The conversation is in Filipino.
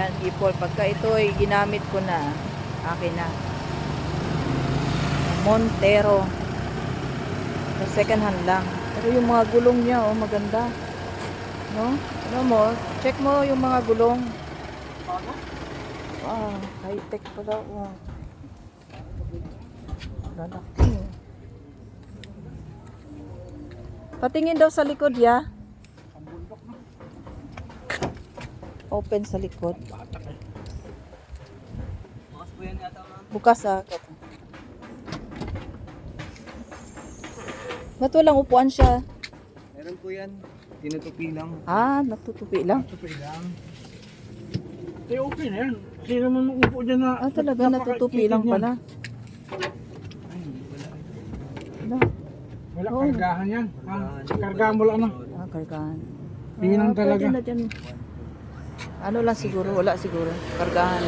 Yan, people. Pagka ito ay ginamit ko na, akin na. Montero. Sa second hand lang. Pero yung mga gulong niya, oh, maganda. No? Ano mo, check mo yung mga gulong. Wow, high-tech pala. Oh. Lalaki. Patingin daw sa likod, ya. Open sa likod. Bukas ah. Ba't walang upuan siya? Meron po yan. Tinutupi lang. Ah, natutupi lang. Tupi lang. Eh, okay na yan. Sino man upo dyan na... Ah, talaga natutupi lang pala. Ay, wala. Wala. Wala Oo. kargahan yan. Ha? Kargahan mo lang na. Ah, kargahan. Yun ang Ah, pwede talaga. na dyan. Ano lang siguro, wala siguro. Kargahan.